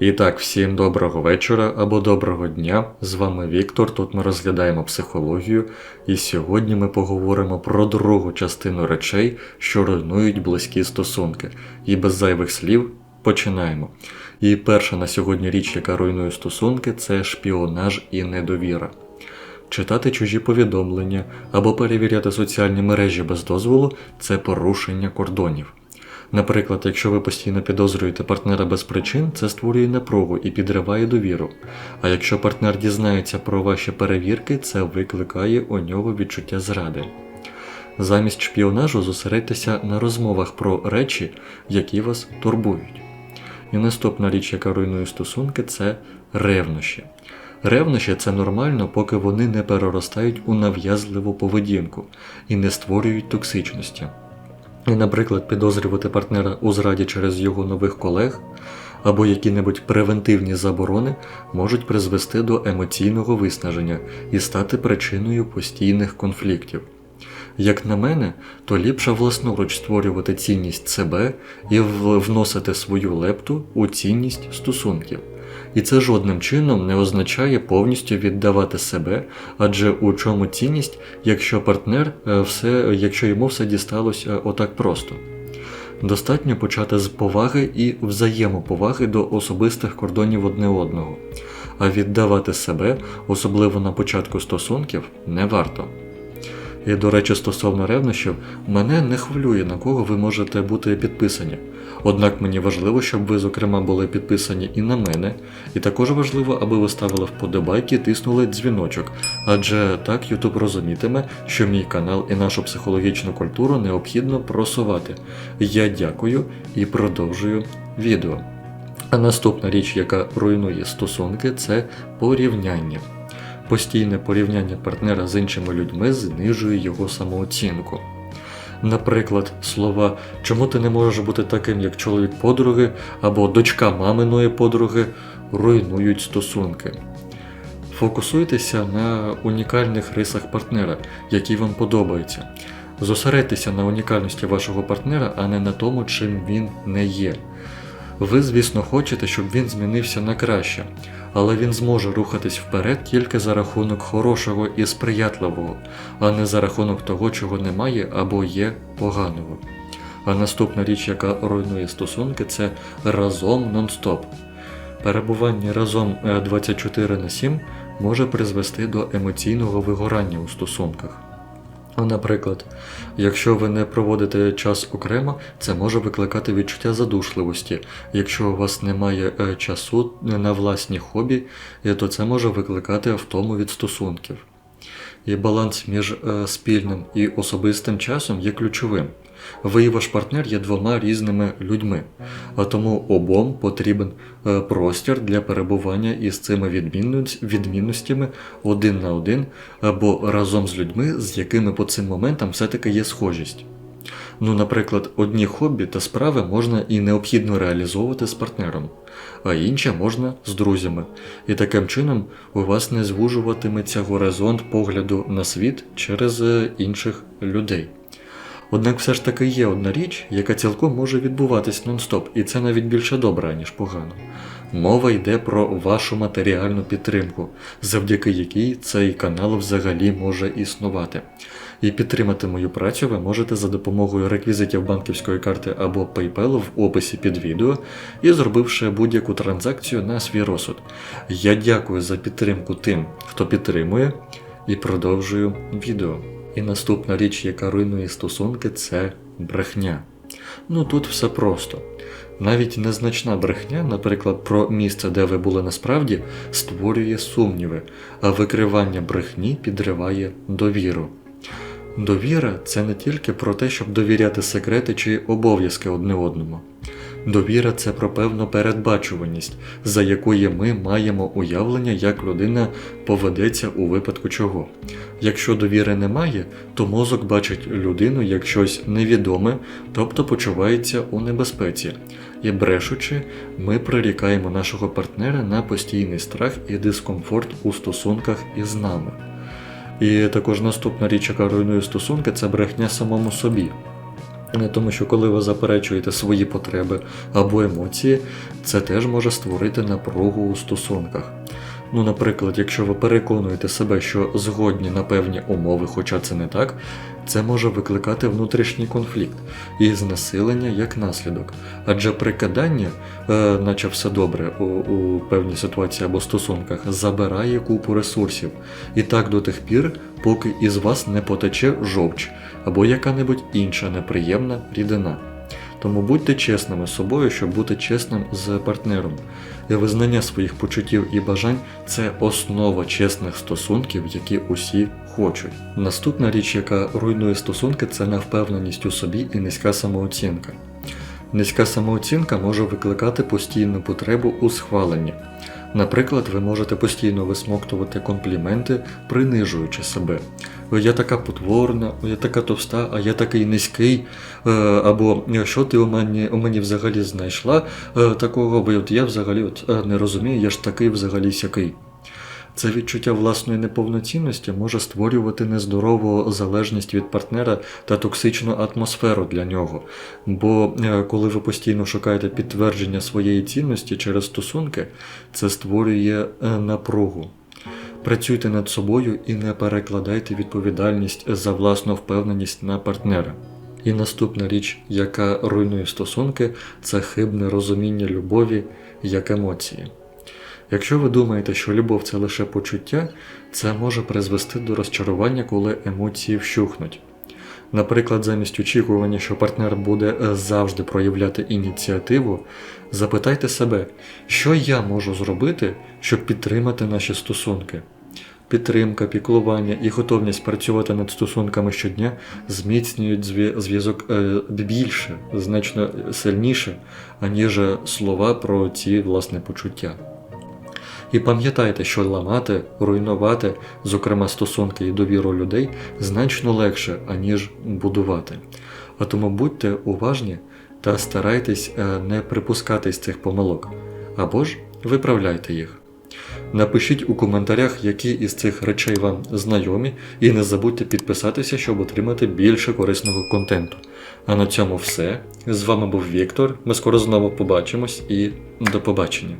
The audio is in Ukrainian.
І так, всім доброго вечора або доброго дня. З вами Віктор. Тут ми розглядаємо психологію, і сьогодні ми поговоримо про другу частину речей, що руйнують близькі стосунки. І без зайвих слів починаємо. І перша на сьогодні річ, яка руйнує стосунки, це шпіонаж і недовіра. Читати чужі повідомлення або перевіряти соціальні мережі без дозволу це порушення кордонів. Наприклад, якщо ви постійно підозрюєте партнера без причин, це створює напругу і підриває довіру. А якщо партнер дізнається про ваші перевірки, це викликає у нього відчуття зради. Замість шпіонажу зосередьтеся на розмовах про речі, які вас турбують. І наступна річ, яка руйнує стосунки, це ревнощі. Ревнощі це нормально, поки вони не переростають у нав'язливу поведінку і не створюють токсичності. І, наприклад, підозрювати партнера у зраді через його нових колег або які-небудь превентивні заборони можуть призвести до емоційного виснаження і стати причиною постійних конфліктів. Як на мене, то ліпше власноруч створювати цінність себе і вносити свою лепту у цінність стосунків. І це жодним чином не означає повністю віддавати себе, адже у чому цінність, якщо партнер е, все, якщо йому все дісталося отак просто. Достатньо почати з поваги і взаємоповаги до особистих кордонів одне одного, а віддавати себе, особливо на початку стосунків, не варто. І, до речі, стосовно ревнощів, мене не хвилює, на кого ви можете бути підписані. Однак мені важливо, щоб ви, зокрема, були підписані і на мене, і також важливо, аби ви ставили вподобайки, і тиснули дзвіночок, адже так YouTube розумітиме, що мій канал і нашу психологічну культуру необхідно просувати. Я дякую і продовжую відео. А наступна річ, яка руйнує стосунки, це порівняння. Постійне порівняння партнера з іншими людьми знижує його самооцінку. Наприклад, слова Чому ти не можеш бути таким, як чоловік подруги або дочка маминої подруги руйнують стосунки. Фокусуйтеся на унікальних рисах партнера, які вам подобаються. Зосередьтеся на унікальності вашого партнера, а не на тому, чим він не є. Ви, звісно, хочете, щоб він змінився на краще, але він зможе рухатись вперед тільки за рахунок хорошого і сприятливого, а не за рахунок того, чого немає або є поганого. А наступна річ, яка руйнує стосунки, це разом нон-стоп. Перебування разом е, 24 на 7 може призвести до емоційного вигорання у стосунках. А, Наприклад, якщо ви не проводите час окремо, це може викликати відчуття задушливості. Якщо у вас немає е, часу на власні хобі, е, то це може викликати втому від стосунків. І баланс між е, спільним і особистим часом є ключовим. Ви і ваш партнер є двома різними людьми, а тому обом потрібен е, простір для перебування із цими відмінностями один на один або разом з людьми, з якими по цим моментам все-таки є схожість. Ну, наприклад, одні хобі та справи можна і необхідно реалізовувати з партнером, а інші можна з друзями. І таким чином у вас не звужуватиметься горизонт погляду на світ через е, інших людей. Однак все ж таки є одна річ, яка цілком може відбуватись нон-стоп, і це навіть більше добре, ніж погано. Мова йде про вашу матеріальну підтримку, завдяки якій цей канал взагалі може існувати. І підтримати мою працю ви можете за допомогою реквізитів банківської карти або PayPal в описі під відео і зробивши будь-яку транзакцію на свій розсуд. Я дякую за підтримку тим, хто підтримує, і продовжую відео. І наступна річ, яка руйнує стосунки, це брехня. Ну тут все просто. Навіть незначна брехня, наприклад, про місце, де ви були насправді, створює сумніви, а викривання брехні підриває довіру. Довіра це не тільки про те, щоб довіряти секрети чи обов'язки одне одному. Довіра це про певну передбачуваність, за якої ми маємо уявлення, як людина поведеться у випадку чого. Якщо довіри немає, то мозок бачить людину як щось невідоме, тобто почувається у небезпеці. І брешучи, ми прирікаємо нашого партнера на постійний страх і дискомфорт у стосунках із нами. І також наступна річ, яка руйнує стосунки, це брехня самому собі. Не Тому що коли ви заперечуєте свої потреби або емоції, це теж може створити напругу у стосунках. Ну, наприклад, якщо ви переконуєте себе, що згодні на певні умови, хоча це не так, це може викликати внутрішній конфлікт і знесилення як наслідок. Адже прикидання, е, наче все добре у, у певній ситуації або стосунках, забирає купу ресурсів. І так до тих пір, поки із вас не потече жовч або яка-небудь інша неприємна рідина. Тому будьте чесними з собою, щоб бути чесним з партнером. І визнання своїх почуттів і бажань це основа чесних стосунків, які усі хочуть. Наступна річ, яка руйнує стосунки, це невпевненість у собі і низька самооцінка. Низька самооцінка може викликати постійну потребу у схваленні. Наприклад, ви можете постійно висмоктувати компліменти, принижуючи себе. Я така потворна, я така товста, а я такий низький. Е, Або що ти у мені, у мені взагалі знайшла е, такого, бо от я взагалі от, е, не розумію, я ж такий взагалі сякий. Це відчуття власної неповноцінності може створювати нездорову залежність від партнера та токсичну атмосферу для нього. Бо е, коли ви постійно шукаєте підтвердження своєї цінності через стосунки, це створює е, напругу. Працюйте над собою і не перекладайте відповідальність за власну впевненість на партнера. І наступна річ, яка руйнує стосунки, це хибне розуміння любові як емоції. Якщо ви думаєте, що любов це лише почуття, це може призвести до розчарування, коли емоції вщухнуть. Наприклад, замість очікування, що партнер буде е, завжди проявляти ініціативу, запитайте себе, що я можу зробити, щоб підтримати наші стосунки. Підтримка, піклування і готовність працювати над стосунками щодня зміцнюють зв'язок е, більше, значно сильніше, аніж слова про ці власне почуття. І пам'ятайте, що ламати, руйнувати, зокрема стосунки і довіру людей, значно легше, аніж будувати. А тому будьте уважні та старайтесь е, не припускатись цих помилок, або ж виправляйте їх. Напишіть у коментарях, які із цих речей вам знайомі, і не забудьте підписатися, щоб отримати більше корисного контенту. А на цьому все. З вами був Віктор. Ми скоро знову побачимось і до побачення.